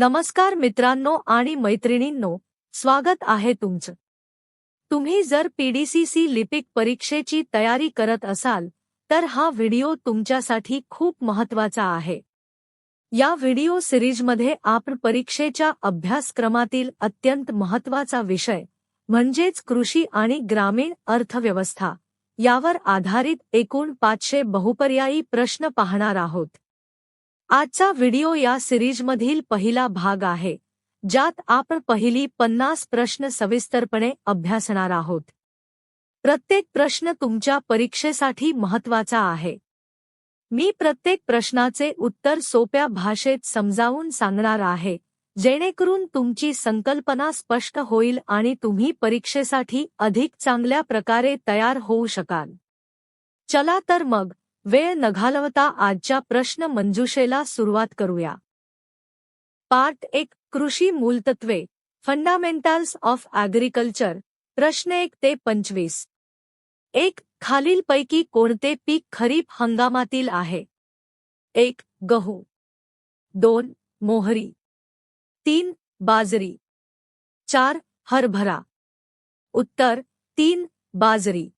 नमस्कार मित्रांनो आणि मैत्रिणींनो स्वागत आहे तुमचं. तुम्ही जर पीडीसीसी लिपिक परीक्षेची तयारी करत असाल तर हा व्हिडिओ तुमच्यासाठी खूप महत्त्वाचा आहे. या व्हिडिओ सिरीजमध्ये आपण परीक्षेच्या अभ्यासक्रमातील अत्यंत महत्त्वाचा विषय म्हणजेच कृषी आणि ग्रामीण अर्थव्यवस्था यावर आधारित एकूण पाचशे बहुपर्यायी प्रश्न पाहणार आहोत. आजचा व्हिडिओ या सिरीजमधील पहिला भाग आहे ज्यात आपण पहिली पन्नास प्रश्न सविस्तरपणे अभ्यासणार आहोत. प्रत्येक प्रश्न तुमच्या परीक्षेसाठी महत्त्वाचा आहे. मी प्रत्येक प्रश्नाचे उत्तर सोप्या भाषेत समजावून सांगणार आहे जेणेकरून तुमची संकल्पना स्पष्ट होईल आणि तुम्ही परीक्षेसाठी अधिक चांगल्या प्रकारे तयार होऊ शकाल. चला तर मग वेळ न घालवता आजच्या प्रश्न मंजुषेला सुरुवात करूया. पार्ट एक कृषी मूलतत्वे फंडामेंटल्स ऑफ ॲग्रिकल्चर प्रश्न एक ते पंचवीस. एक खालीलपैकी कोणते पीक खरीप हंगामातील आहे? एक गहू. दोन मोहरी. तीन बाजरी. चार हरभरा. उत्तर तीन बाजरी.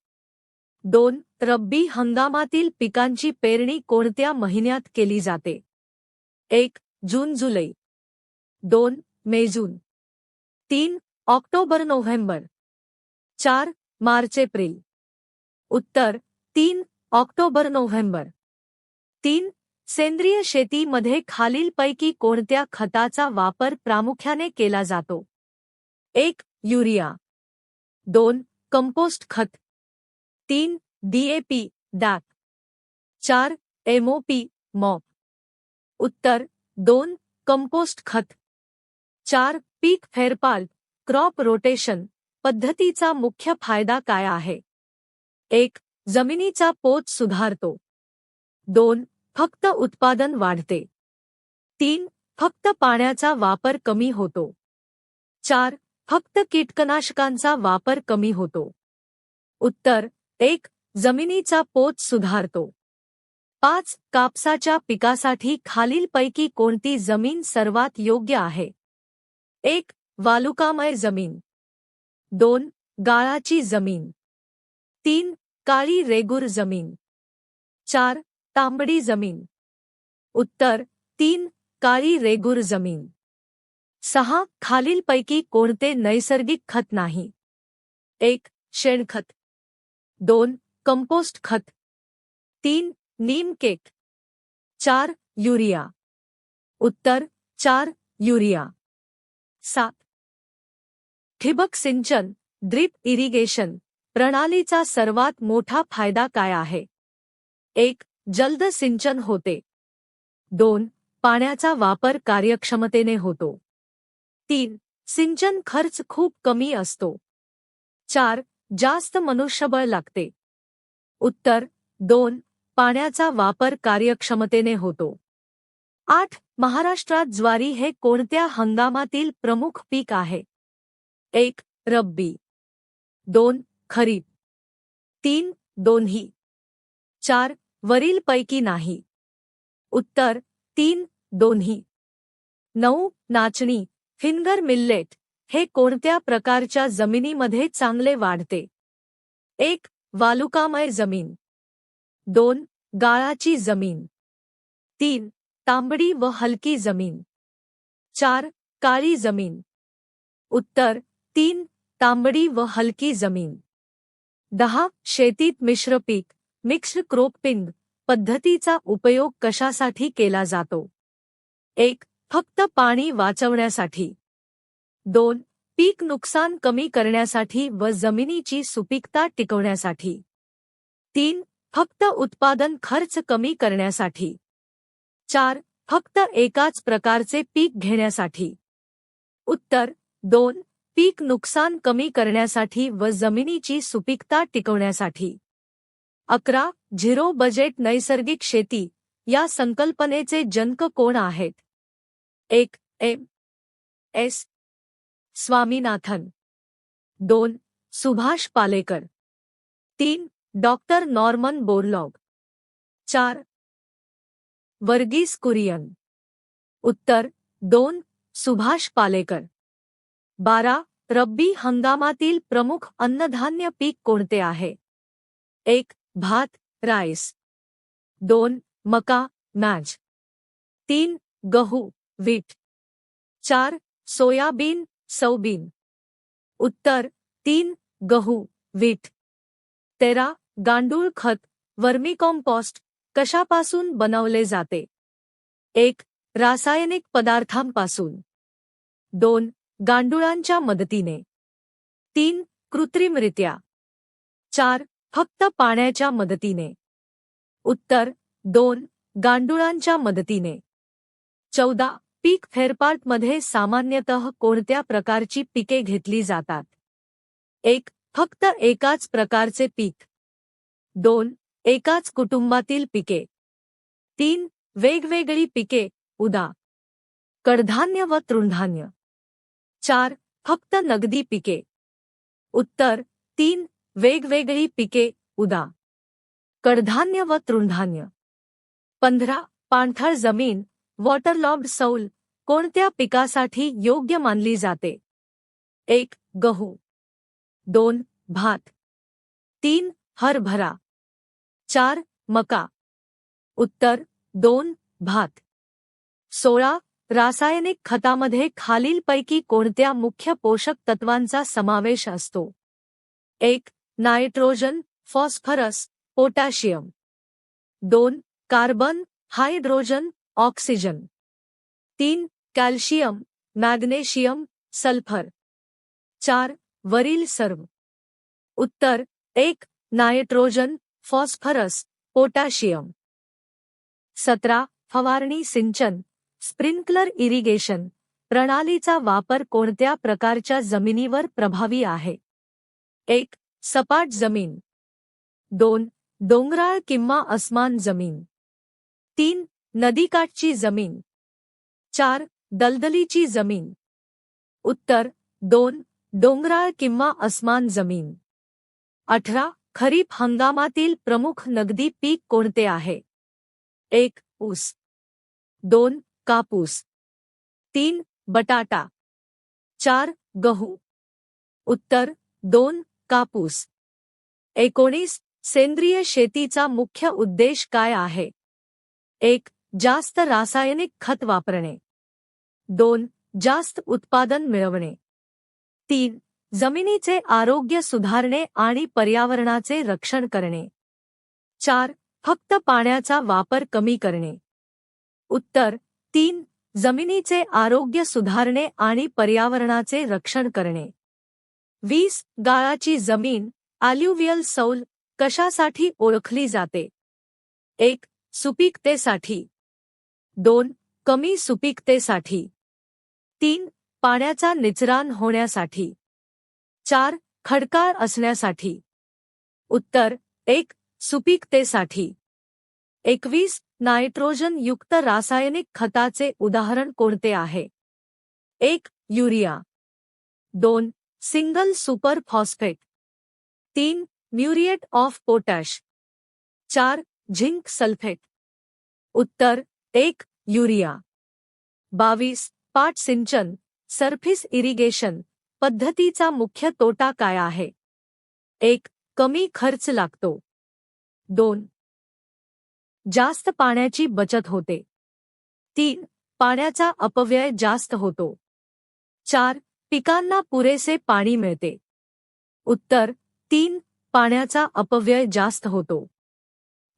दोन रब्बी हंगामातील पिकांची पेरणी कोणत्या महिन्यात केली जाते? एक जून जुलै. दोन मे जून. तीन ऑक्टोबर नोव्हेंबर. चार मार्च एप्रिल. उत्तर तीन ऑक्टोबर नोव्हेंबर. तीन सेंद्रिय शेतीमध्ये खालीलपैकी कोणत्या खताचा वापर प्रामुख्याने केला जातो? एक युरिया. दोन कंपोस्ट खत. तीन डीएपी डॅक चार एमओपी मॉप उत्तर, दोन कंपोस्ट खत. चार, पीक फेरपाल क्रॉप रोटेशन पद्धतीचा मुख्य फ़ायदा काय आहे? एक, जमिनीचा पोत सुधारतो. दोन, फक्त उत्पादन वाढते. तीन, फक्त पाण्याचा वापर कमी होतो. चार, फक्त कीटकनाशकांचा वापर कमी होतो. उत्तर, एक जमिनीचा पोत सुधारतो. पाच कापसाच्या पिकासाठी खालीलपैकी कोणती जमीन सर्वात योग्य आहे? एक वालुकामय जमीन. दोन गाळाची जमीन. तीन काळी रेगूर जमीन. चार तांबडी जमीन. उत्तर तीन काळी रेगूर जमीन. सहा खालीलपैकी कोणते नैसर्गिक खत नाही? एक शेणखत. दोन कंपोस्ट खत। तीन, नीम केक। चार, यूरिया। उत्तर, चार, युरिया। सात, ठिबक सिंचन, ड्रिप इरिगेशन। प्रणालीचा सर्वात मोठा फ़ायदा काय आहे? एक, जलद सिंचन होते. दोन, पाण्याचा वापर कार्यक्षमतेने होतो. तीन, सिंचन खर्च खूप कमी असतो. चार, जास्त मनुष्यबळ लागते. उत्तर दोन पाण्याचा वापर कार्यक्षमतेने होतो. आठ महाराष्ट्रात ज्वारी हे कोणत्या हंगामातील प्रमुख पीक आहे? एक रब्बी. दोन खरीप. तीन दोन्ही. चार वरीलपैकी नाही. उत्तर तीन दोन्ही. नऊ नाचणी. फिंगर मिल्लेट हे कोणत्या प्रकारच्या जमिनीमध्ये चांगले वाढते? एक वालुकामय जमीन. दोन गाळाची जमीन. तीन तांबडी व हलकी जमीन. चार काळी जमीन. उत्तर तीन तांबडी व हलकी जमीन. दहा शेतीत मिश्र पीक मिक्स्ड क्रोपिंग पद्धतीचा उपयोग कशासाठी केला जातो? एक फक्त पाणी वाचवण्यासाठी. दोन पीक नुकसान कमी करण्यासाठी व जमिनीची सुपीकता टिकवण्यासाठी. तीन फक्त उत्पादन खर्च कमी करण्यासाठी. चार फक्त एकाच प्रकारचे पीक घेण्यासाठी. उत्तर दोन पीक नुकसान कमी करण्यासाठी व जमिनीची सुपीकता टिकवण्यासाठी. अकरा झिरो बजेट नैसर्गिक शेती या संकल्पनेचे जनक कोण आहेत? एक एम एस स्वामीनाथन। दोन, सुभाष पालेकर. तीन, डॉक्टर नॉर्मन बोरलॉग. चार, वर्गीस कुरियन. उत्तर, दोन, सुभाष पालेकर. बारा, रब्बी हंगामातील प्रमुख अन्नधान्य पीक कोणते आहे? एक, भात, राईस. दोन, मका मॅच तीन, गहू, वीट. चार, सोयाबीन सौबीन. उत्तर तीन गहू वीट. तेरा गांडूळ खत वर्मिकॉम्पॉस्ट कशापासून बनवले जाते? एक रासायनिक पदार्थांपासून. दोन गांडुळांच्या मदतीने. तीन कृत्रिमरित्या. चार फक्त पाण्याच्या मदतीने. उत्तर दोन गांडुळांच्या मदतीने. चौदा पीक फेरपार्टमध्ये सामान्यतः कोणत्या प्रकारची पिके घेतली जातात? एक फक्त एकाच प्रकारचे पीक. दोन एकाच कुटुंबातील पिके. तीन वेगवेगळी पिके उदा. कडधान्य व तृणधान्य. चार फक्त नगदी पिके. उत्तर तीन वेगवेगळी पिके उदा. कडधान्य व तृणधान्य. पंधरा पाणथळ जमीन वॉटरलॉब्ड सौल कोणत्या पिकासाठी योग्य मानली जाते? एक गहू. दोन भात. तीन हरभरा. चार मका. उत्तर दोन भात. सोळा रासायनिक खतामध्ये खालीलपैकी कोणत्या मुख्य पोषक तत्वांचा समावेश असतो? एक नायट्रोजन फॉस्फरस पोटॅशियम. दोन कार्बन हायड्रोजन ऑक्सिजन. तीन कॅल्शियम मॅग्नेशियम सल्फर. चार वरील सर्व. उत्तर एक नायट्रोजन फॉस्फरस पोटॅशियम. सतरा फवारणी सिंचन स्प्रिंकलर इरिगेशन. प्रणालीचा वापर कोणत्या प्रकारच्या जमिनीवर प्रभावी आहे? एक सपाट जमीन. दोन डोंगराळ किंवा अस्मान जमीन. तीन नदीकाठची जमीन. चार दलदलीची जमीन. उत्तर दोन डोंगराळ किंवा अस्मान जमीन. अठरा खरीप हंगामातील प्रमुख नगदी पीक कोणते आहे? एक ऊस. दोन कापूस. तीन बटाटा. चार गहू. उत्तर दोन कापूस. एकोणीस सेंद्रिय शेतीचा मुख्य उद्देश काय आहे? एक जास्त रासायनिक खत वापरणे. दोन जास्त उत्पादन मिळवणे. तीन जमिनीचे आरोग्य सुधारणे आणि पर्यावरणाचे रक्षण करणे. चार फक्त पाण्याचा वापर कमी करणे. उत्तर तीन जमिनीचे आरोग्य सुधारणे आणि पर्यावरणाचे रक्षण करणे. वीस गाळाची जमीन अल्युव्हियल सौल कशासाठी ओळखली जाते? एक सुपीकतेसाठी. दोन, कमी सुपीकतेसाठी. तीन, पाण्याचा निचरान होण्यासाठी. चार, खडकाळ असण्यासाठी. उत्तर, एक, सुपीकतेसाठी. एकवीस, नायट्रोजन युक्त रासायनिक खताचे उदाहरण कोणते आहे? एक, युरिया. दोन, सिंगल सुपर फॉस्फेट. तीन, म्युरिएट ऑफ़ पोटॅश. चार, झिंक सल्फेट. उत्तर, एक युरिया. बावीस. पाट सिंचन. Surface irrigation. पद्धतीचा मुख्य तोटा काय आहे? एक. कमी खर्च लागतो. दोन. जास्त पाण्याची बचत होते. तीन. पाण्याचा अपव्यय जास्त होतो. चार. पिकांना पुरेसे पाणी मिळते. उत्तर. तीन. पाण्याचा अपव्यय जास्त होतो.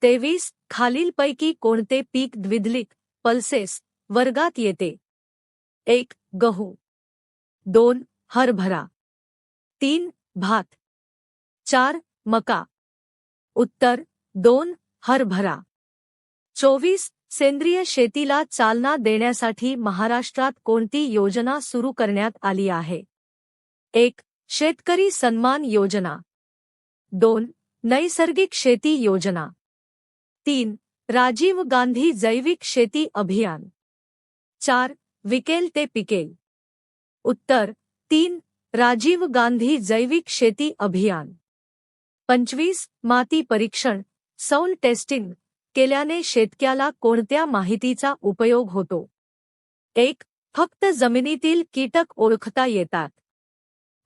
तेवीस. खालीलपैकी कोणते पीक द्विदलिक पल्सेस वर्गात येते. एक, गहू. दोन, हरभरा. तीन, भात. चार, मका. उत्तर, दोन, हरभरा. चोवीस, सेंद्रिय शेतीला चालना देण्यासाठी महाराष्ट्रात कोणती योजना सुरू करण्यात आली आहे? एक, शेतकरी सन्मान योजना. दोन, नैसर्गिक शेती योजना. तीन राजीव गांधी जैविक शेती अभियान. चार विकेल ते पिकेल. उत्तर तीन राजीव गांधी जैविक शेती अभियान. पंचवीस माती परीक्षण सौल टेस्टिंग केल्याने शेतक्याला कोणत्या माहितीचा उपयोग होतो? एक फक्त जमिनीतील कीटक ओळखता येतात.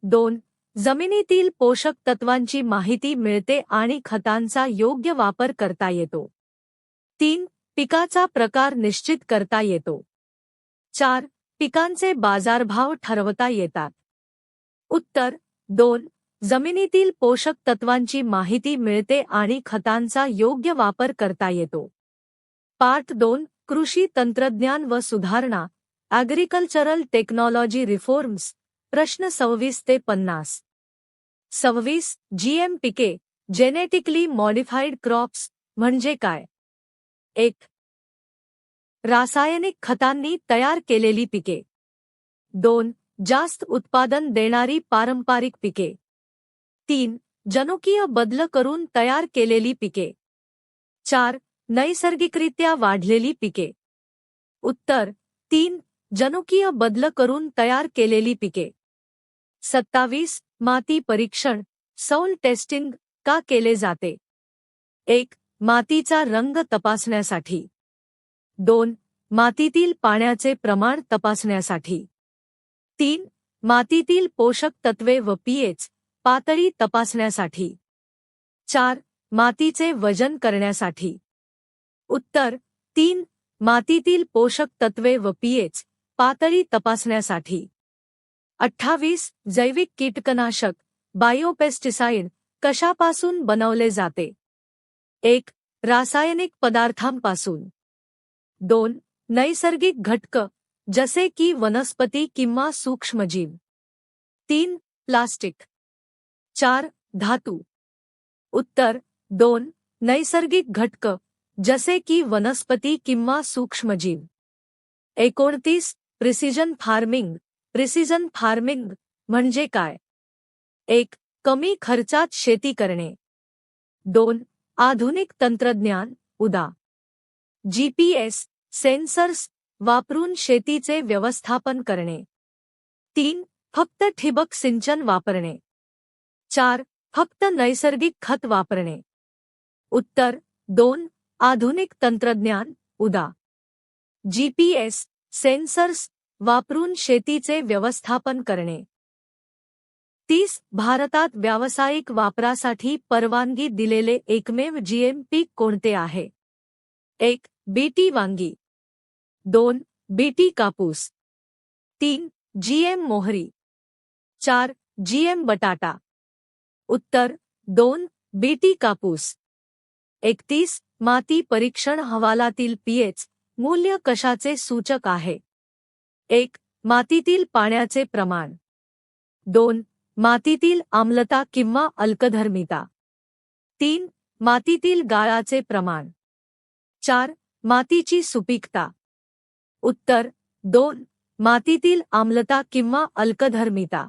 दोन जमिनीतील पोषक तत्वांची माहिती मिळते आणि खतांचा योग्य वापर करता येतो. तीन पिकाचा प्रकार निश्चित करता येतो. चार पिकांचे बाजारभाव ठरवता येतात. उत्तर दोन जमिनीतील पोषक तत्वांची माहिती मिळते आणि खतांचा योग्य वापर करता येतो. पार्ट दोन कृषी तंत्रज्ञान व सुधारणा ॲग्रिकल्चरल टेक्नॉलॉजी रिफॉर्म्स प्रश्न सव्वीस ते पन्नास. सव्वीस जीएम पिके जेनेटिकली मॉडिफाईड क्रॉप्स म्हणजे काय? एक. रासायनिक खतांनी तयार केलेली पिके. दोन. जास्त उत्पादन देणारी पारंपरिक पिके. तीन. जनुकीय बदल करून तयार केलेली पिके. चार. नैसर्गिकरित्या वाढलेली पिके. उत्तर. तीन. जनुकीय बदल करून तयार केलेली पिके. सत्तावीस. माती परीक्षण. सौल टेस्टिंग का केले जाते? एक. मातीचा रंग तपासण्यासाठी. दोन मातीतील पाण्याचे प्रमाण तपासण्यासाठी. तीन मातीतील पोषक तत्वे व पीएच पातळी तपासण्यासाठी. चार मातीचे वजन करण्यासाठी. उत्तर तीन मातीतील पोषक तत्वे व पीएच पातळी तपासण्यासाठी. अठ्ठावीस जैविक कीटकनाशक बायोपेस्टिसाइड कशापासून बनवले जाते? एक, रासायनिक पदार्थांपासून. दोन, नैसर्गिक घटक, जसे की वनस्पती किंवा सूक्ष्मजीव. तीन, प्लास्टिक. चार, धातू. उत्तर, दोन, नैसर्गिक घटक, जसे की वनस्पती किंवा सूक्ष्मजीव. एकोणतीस प्रिसिजन फ़ार्मिंग प्रिसिजन फ़ार्मिंग म्हणजे काय? एक, कमी खर्चात शेती करणे. दोन आधुनिक तंत्रज्ञान उदा. जीपीएस सेन्सर्स वापरून शेतीचे व्यवस्थापन करणे. तीन फक्त ठिबक सिंचन वापरणे. चार फक्त नैसर्गिक खत वापरणे. उत्तर दोन आधुनिक तंत्रज्ञान उदा. जीपीएस सेन्सर्स वापरून शेतीचे व्यवस्थापन करणे. तीस भारतात व्यावसायिक वापरासाठी परवानगी दिलेले एकमेव जीएम पीक कोणते आहे? एक बीटी वांगी. दोन बीटी कापूस. तीन जीएम मोहरी. चार जीएम बटाटा. उत्तर दोन बीटी कापूस. एकतीस माती परीक्षण हवालातील पीएच मूल्य कशाचे सूचक आहे? एक मातीतील पाण्याचे प्रमाण. दोन मातीतील आम्लता किंवा अल्कधर्मिता. तीन मातीतील गाळाचे प्रमाण. चार मातीची सुपीकता. उत्तर दोन मातीतील आम्लता किंवा अल्कधर्मिता.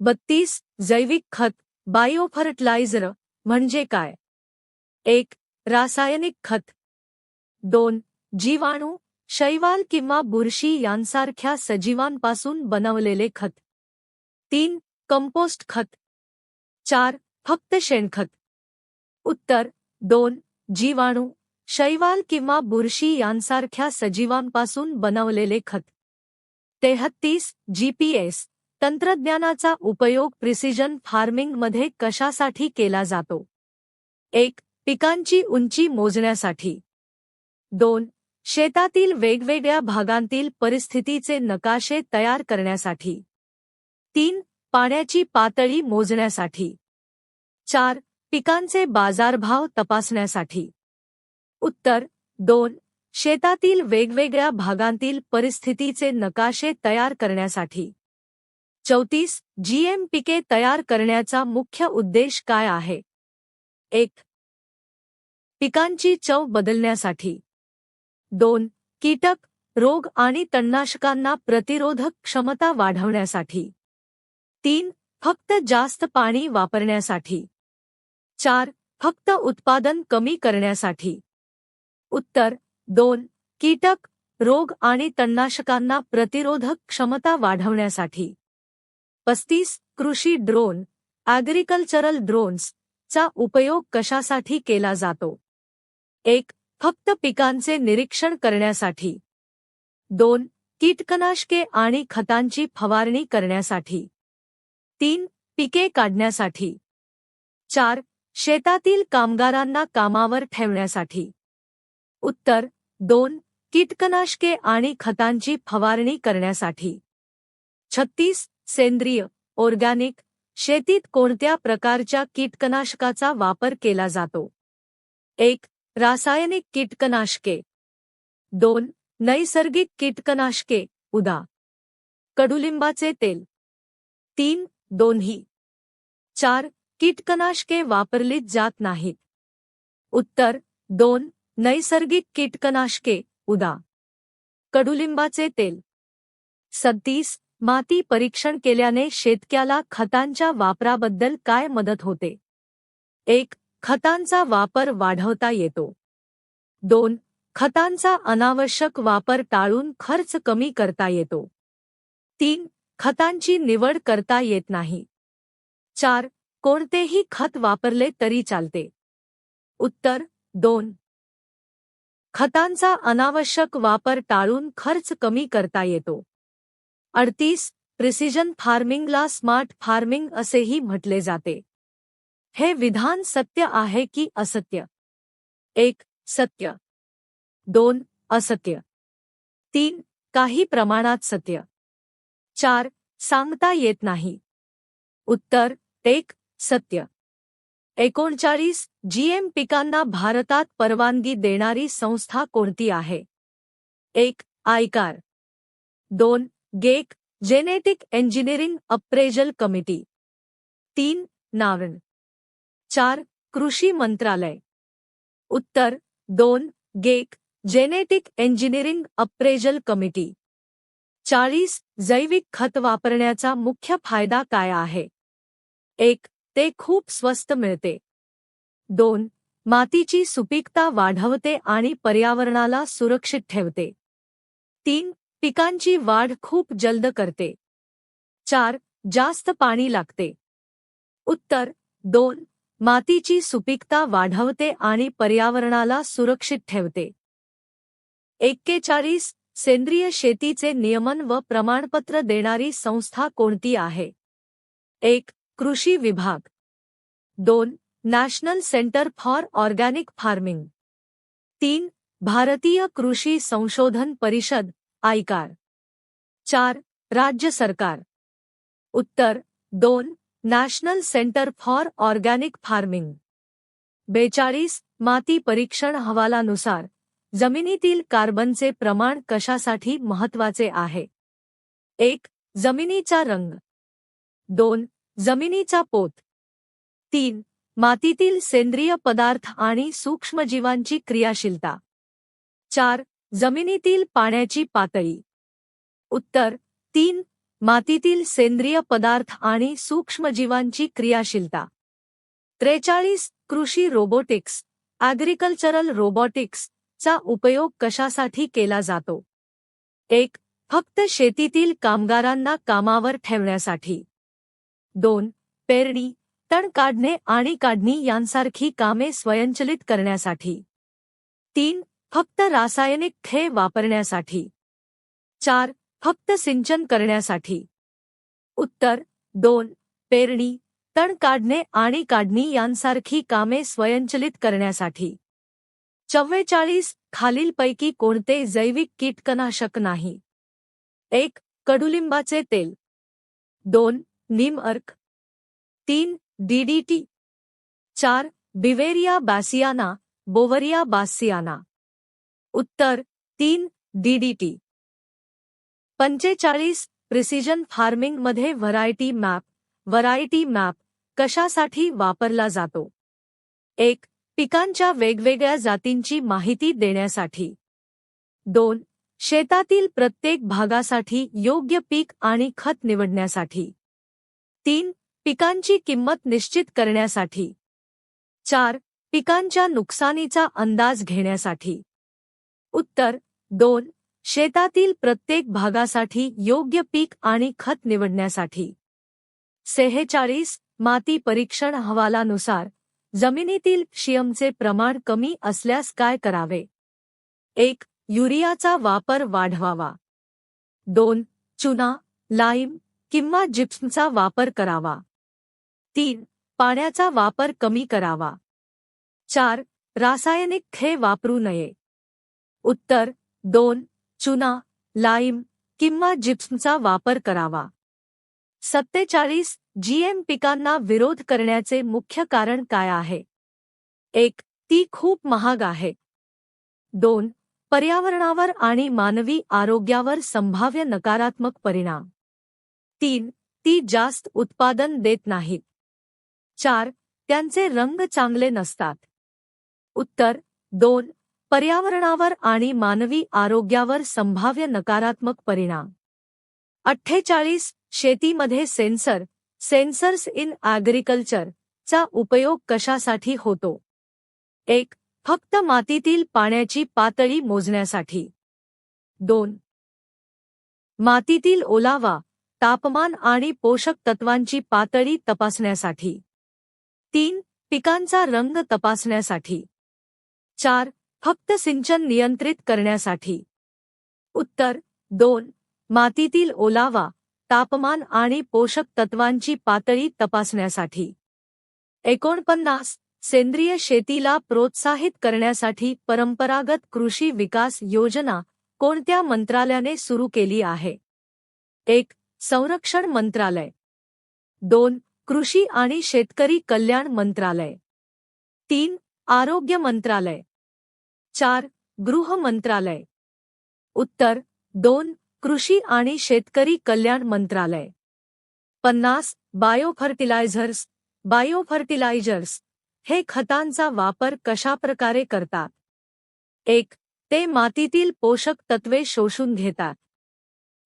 बत्तीस जैविक खत बायोफर्टिलायझर म्हणजे काय? एक रासायनिक खत. दोन जीवाणू शैवाल किंवा बुरशी यांसारख्या सजीवांपासून बनवलेले खत. तीन कंपोस्ट खत. चार फक्त शेणखत. उत्तर दोन जीवाणू शैवाल किंवा बुरशी यांसारख्या सजीवांपासून बनवलेले खत. तेहत्तीस जीपीएस तंत्रज्ञानाचा उपयोग प्रिसिजन फार्मिंगमध्ये कशासाठी केला जातो? एक पिकांची उंची मोजण्यासाठी. दोन शेतातील वेगवेगळ्या भागांतील परिस्थितीचे नकाशे तयार करण्यासाठी. तीन पाण्याची पातळी मोजण्यासाठी. चार पिकांचे बाजारभाव तपासण्यासाठी. उत्तर दोन शेतातील वेगवेगळ्या भागांतील परिस्थितीचे नकाशे तयार करण्यासाठी. चौतीस जीएम पिके तयार करण्याचा मुख्य उद्देश काय आहे? एक पिकांची चव बदलण्यासाठी. दोन कीटक रोग आणि तणनाशकांना प्रतिरोधक क्षमता वाढवण्यासाठी. तीन फक्त जास्त पाणी वापरण्यासाठी. चार फक्त उत्पादन कमी करण्यासाठी. उत्तर दोन कीटक रोग आणि तणनाशकांना प्रतिरोधक क्षमता वाढवण्यासाठी. पस्तीस कृषी ड्रोन ॲग्रिकल्चरल ड्रोन्स चा उपयोग कशासाठी केला जातो? एक फक्त पिकांचे निरीक्षण करण्यासाठी. दोन कीटकनाशके आणि खतांची फवारणी करण्यासाठी. तीन पिके काढण्यासाठी. चार शेतातील कामगारांना कामावर ठेवण्यासाठी. उत्तर दोन कीटकनाशके आणि खतांची फवारणी करण्यासाठी. छत्तीस सेंद्रिय ऑर्गॅनिक शेतीत कोणत्या प्रकारच्या कीटकनाशकाचा वापर केला जातो? एक रासायनिक कीटकनाशके. दोन नैसर्गिक कीटकनाशके. उदा. कडुलिंबाचे तेल. तीन दोन्ही. चार कीटकनाशके वापरलीच जात नाहीत. उत्तर दोन नैसर्गिक कीटकनाशके उदा. कडुलिंबाचे तेल. सत्तीस माती परीक्षण केल्याने शेतक्याला खतांच्या वापराबद्दल काय मदत होते? एक खतांचा वापर वाढवता येतो. दोन खतांचा अनावश्यक वापर टाळून खर्च कमी करता येतो. तीन खतांची निवड करता येत नाही. चार कोणतेही खत वापरले तरी चालते. उत्तर दोन. खतांचा अनावश्यक वापर टाळून खर्च कमी करता येतो. अडतीस प्रिसिजन फार्मिंगला स्मार्ट फार्मिंग असेही म्हटले जाते. हे विधान सत्य आहे की असत्य? एक सत्य. दोन असत्य. तीन काही प्रमाणात सत्य. चार, सांगता येत नाही. उत्तर, एक, सत्य. एकोणचाळीस जीएम पिकांना भारतात परवानगी देणारी संस्था कोणती आहे? एक, आयकार. दोन, GEAC, genetic engineering appraisal committee. तीन, नावण. चार, कृषी मंत्रालय. उत्तर, दोन, GEAC, genetic engineering appraisal committee. चाळीस जैविक खत वापरण्याचा मुख्य फायदा काय आहे? एक ते खूप स्वस्त मिळते. दोन मातीची सुपीकता वाढवते आणि पर्यावरणाला सुरक्षित ठेवते. तीन पिकांची वाढ खूप जलद करते. चार जास्त पाणी लागते. उत्तर दोन मातीची सुपीकता वाढवते आणि पर्यावरणाला सुरक्षित ठेवते. एक्केचाळीस सेंद्रिय शेतीचे नियमन व प्रमाणपत्र देणारी संस्था कोणती आहे? एक कृषी विभाग. दोन national centre for organic farming. तीन भारतीय कृषी संशोधन परिषद आयकार. चार राज्य सरकार. उत्तर दोन national centre for organic farming. बेचाळीस माती परीक्षण अहवालानुसार जमिनीतील कार्बनचे प्रमाण कशासाठी महत्त्वाचे आहे? एक जमिनीचा रंग. दोन जमिनीचा पोत. तीन मातीतील सेंद्रिय पदार्थ आणि सूक्ष्मजीवांची क्रियाशीलता. चार जमिनीतील पाण्याची पातळी. उत्तर तीन मातीतील सेंद्रिय पदार्थ आणि सूक्ष्मजीवांची क्रियाशीलता. त्रेचाळीस कृषी रोबोटिक्स ॲग्रिकल्चरल रोबोटिक्स चा उपयोग कशासाठी केला जातो? एक फक्त शेतीतील कामगारांना कामावर ठेवण्यासाठी. दोन पेरणी तण काढणे आणि काढणी यांसारखी कामे स्वयंचलित करण्यासाठी. तीन फक्त रासायनिक खे वापरण्यासाठी. चार फक्त सिंचन करण्यासाठी. उत्तर दोन पेरणी तण काढणे आणि काढणी यांसारखी कामे स्वयंचलित करण्यासाठी. चव्वेचाळीस खालीलपैकी कोणते जैविक कीटकनाशक नाही? एक कडुलिंबाचे तेल. दोन नीम अर्क. तीन डीडीटी चार बिवेरिया बॅसियाना बोवरिया बासियाना. उत्तर तीन डीडीटी पंचेचाळीस प्रिसिजन फार्मिंगमध्ये व्हरायटी मॅप. व्हरायटी मॅप कशासाठी वापरला जातो? एक पिकांच्या वेगवेगळ्या जातींची माहिती देण्यासाठी. दोन शेतातील प्रत्येक भागासाठी योग्य पीक आणि खत निवडण्यासाठी. तीन पिकांची किंमत निश्चित करण्यासाठी. चार पिकांच्या नुकसानीचा अंदाज घेण्यासाठी. उत्तर दोन शेतातील प्रत्येक भागासाठी योग्य पीक आणि खत निवडण्यासाठी. सेहेचाळीस माती परीक्षण अहवालानुसार जमिनीतील शियमचे प्रमाण कमी असल्यास काय करावे? एक युरियाचा वापर वाढवावा. दोन चुना लाईम किंवा जिप्समचा वापर करावा. तीन पाण्याचा वापर कमी करावा. चार रासायनिक खे वापरू नये. उत्तर दोन चुना लाईम किंवा जिप्समचा वापर करावा. सत्तेचाळीस जीएम पिकांना विरोध करण्याचे मुख्य कारण काय आहे? एक, ती खूप महाग आहे. दोन, पर्यावरणावर आणि मानवी आरोग्यावर संभाव्य नकारात्मक परिणाम. तीन, ती जास्त उत्पादन देत नाहीत. चार, त्यांचे रंग चांगले नसतात. उत्तर, दोन, पर्यावरणावर आणि मानवी आरोग्यावर संभाव्य नकारात्मक परिणाम. अठ्ठेचाळीस, शेतीमध्ये सेन्सर सेन्सर्स इन ॲग्रिकल्चर चा उपयोग कशासाठी होतो? एक फक्त मातीतील पाण्याची पातळी मोजण्यासाठी. दोन मातीतील ओलावा तापमान आणि पोषक तत्वांची पातळी तपासण्यासाठी. तीन पिकांचा रंग तपासण्यासाठी. चार फक्त सिंचन नियंत्रित करण्यासाठी. उत्तर दोन मातीतील ओलावा तापमान आणि पोषक तत्वांची पातळी तपासण्यासाठी. एकोणपन्नास सेंद्रिय शेतीला प्रोत्साहित करण्यासाठी परंपरागत कृषी विकास योजना कोणत्या मंत्रालयाने सुरू केली आहे? एक संरक्षण मंत्रालय. दोन कृषी आणि शेतकरी कल्याण मंत्रालय. तीन आरोग्य मंत्रालय. चार गृह मंत्रालय. उत्तर दोन कृषी आणि शेतकरी कल्याण मंत्रालय. पन्नास बायोफर्टिलायझर्स बायोफर्टिलायझर्स हे खतांचा वापर कशाप्रकारे करतात? एक ते मातीतील पोषक तत्वे शोषून घेतात.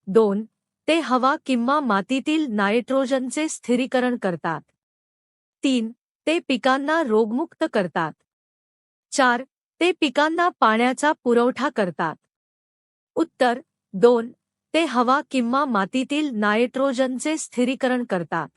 दोन ते हवा किंवा मातीतील नायट्रोजनचे स्थिरीकरण करतात. तीन ते पिकांना रोगमुक्त करतात. चार ते पिकांना पाण्याचा पुरवठा करतात. उत्तर दोन ते हवा किंवा मातीतील नायट्रोजनचे स्थिरीकरण करतात.